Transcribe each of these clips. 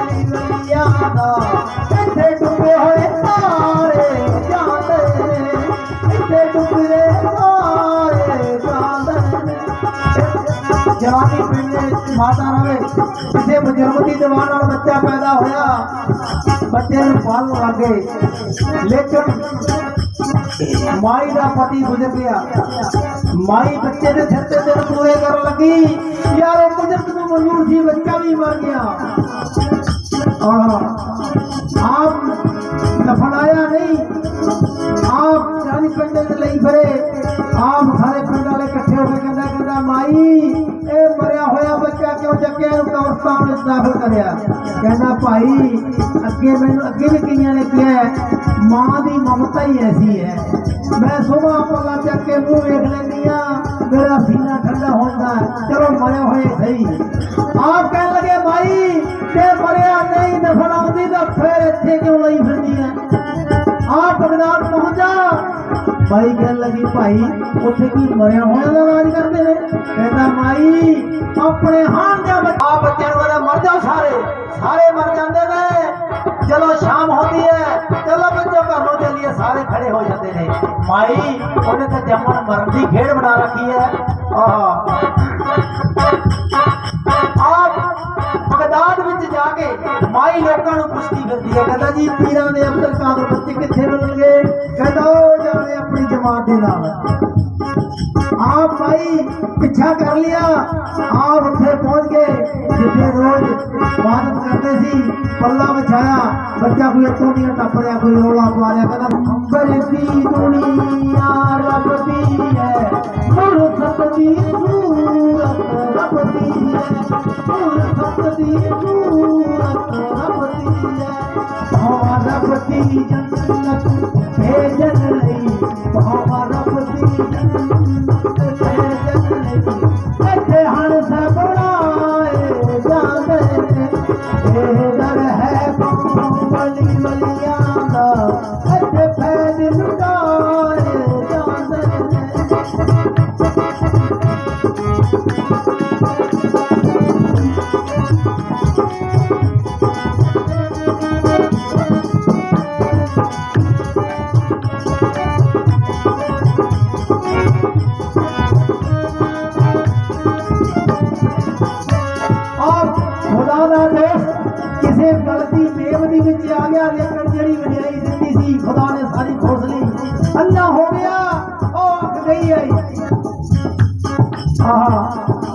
ਮੇਰੀ ਵਲੀਆਂ ਦਾ ਇੱਥੇ ਡੁੱਬੇ ਹੋਏ ਸਾਰੇ ਜਾਂਦੇ ਨੇ। ਇੱਥੇ ਡੁੱਬੇ ਸਾਰੇ ਜਾਂਦੇ ਨੇ। ਜਵਾਨੀ ਪਿੰਡ ਮਾਤਾ ਰਵੇ। ਕਿਸੇ ਬਜ਼ੁਰਗ ਦੀ ਦੀਵਾਨ ਨਾਲ ਬੱਚਾ ਪੈਦਾ ਹੋਇਆ। ਬੱਚੇ ਨੂੰ ਪਾਲਣ ਲੱਗੇ। ਲੇਕਿਨ ਮਾਈ ਦਾ ਪਤੀ ਗੁਜ਼ਰ ਗਿਆ। ਮਾਈ ਬੱਚੇ ਦੇ ਸਿਰ ਤੇ ਦਿਨ ਪੂਰੇ ਕਰਨ ਲੱਗੀ। ਯਾਰ ਉਹ ਕੁਦਰਤ ਨੂੰ ਮਨਜ਼ੂਰ ਸੀ ਬੱਚਾ ਵੀ ਮਰ ਗਿਆ। ਆਪ ਦਫਨਾਇਆ ਨਹੀਂ। ਆਪ ਜਾਨੀ ਪਿੰਡ ਦੇ ਲਈ ਫਰੇ। ਆਪ ਸਾਰੇ ਪਿੰਡ ਵਾਲੇ ਇਕੱਠੇ ਹੋ ਕੇ ਕਹਿੰਦਾ ਕਹਿੰਦਾ, ਮਾਈ, ਇਹ ਮਰਿਆ ਹੋਇਆ ਬੱਚਾ ਕਿਉਂ ਚੱਕਿਆ? ਇਹਨੂੰ ਕਬਰਸਤਾਨ ਵਿੱਚ ਦਾਖਲ ਕਰਿਆ। ਕਹਿੰਦਾ, ਭਾਈ, ਅੱਗੇ ਮੈਨੂੰ, ਅੱਗੇ ਵੀ ਕਈਆਂ ਨੇ ਕਿਹਾ ਮਾਂ ਦੀ ਮਮਤਾ ਹੀ ਐਸੀ ਹੈ। ਮੈਂ ਸੁਬਾਹ ਪੱਲਾ ਚੱਕ ਕੇ ਮੂੰਹ ਵੇਖ ਲੈਂਦੀ ਆ ਮੇਰਾ ਸੀਨਾ ਠੰਡਾ ਹੁੰਦਾ ਹੈ। ਚਲੋ ਮਰਿਆ ਹੋਏ ਸਹੀ ਆਪ ਕਹਿਣ ਲੱਗੇ ਭਾਈ ਜੇ ਮਰਿਆ ਨਹੀਂ ਦਫਨਾਉਂਦੀ ਤਾਂ ਫੇਰ ਇੱਥੇ ਕਿਉਂ ਲਈ ਫਿਰਦੀ ਹੈ ਆਪ ਬਗਦਾਦ ਪਹੁੰਚਾ ਭਾਈ ਕਹਿਣ ਲੱਗੀ ਭਾਈ ਉੱਥੇ ਕੀ ਮਰਿਆ ਹੋਇਆ ਦਾ ਰਾਜ ਕਰਦੇ ਨੇ ਕਹਿੰਦਾ ਮਾਈ ਆਪਣੇ ਹਾਨ ਦੇ ਬੱਚੇ ਆ ਸਾਰੇ ਖੜੇ ਹੋ ਜਾਂਦੇ ਨੇ। ਮਾਈ, ਉਹਨੇ ਤਾਂ ਜੰਮਣ ਮਰਨ ਦੀ ਖੇਡ ਬਣਾ ਰੱਖੀ ਹੈ। ਆਹ। ਆਪ ਬਗਦਾਦ ਵਿੱਚ ਜਾ ਕੇ ਮਾਈ ਲੋਕਾਂ ਨੂੰ ਪੁੱਛਦੀ ਫਿਰਦੀ ਹੈ, ਕਹਿੰਦਾ ਜੀ, ਪੀਰਾਂ ਦੇ ਅਬਦੁਲ ਕਾਦਰ ਬੱਚੇ ਕਿੱਥੇ ਮਿਲਣਗੇ? ਕਹਿੰਦਾ, ਉਹ ਜਾਣੇ ਆਪਣੀ ਜਮਾਤ ਦੇ ਨਾਲ। ਆਪ ਮਾਈ ਪਿੱਛਾ ਕਰ ਲਿਆ। ਆਪ ਉੱਥੇ ਪਹੁੰਚ ਗਏ। ਜਿੱਥੇ ਰੋਜ਼ ਇਬਾਦਤ ਕਰਦੇ ਸੀ ਪੱਲਾ ਵਿਛਾਇਆ ਬੱਚਾ ਕੋਈ ਇੱਥੋਂ ਦੀਆਂ ਟੱਪ ਰਿਹਾ ਕੋਈ ਰੋਲਾ ਪਾ ਰਿਹਾ ਕਹਿੰਦਾ ਅੰਬਰ ਦੀ ਦੁਨੀਆ ਰੱਬ ਦੀ ਹੈ ਮੁਰਸਤ ਦੀ ਸੂਰਤ ਰੱਬ ਦੀ ਹੈ ਮੁਰਸਤ ਦੀ ਸੂਰਤ ਰੱਬ ਦੀ ਹੈ ਭਾਵਾ ਰੱਬ ਦੀ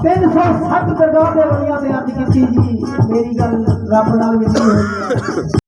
307 ਦਰਗਾਹ ਦੇ ਵਲੀਆਂ ਤੇ ਅਰਜ਼ ਕੀਤੀ ਜੀ। ਮੇਰੀ ਗੱਲ ਰੱਬ ਨਾਲ ਮਿਲੀ ਹੋਈ। ਹੈ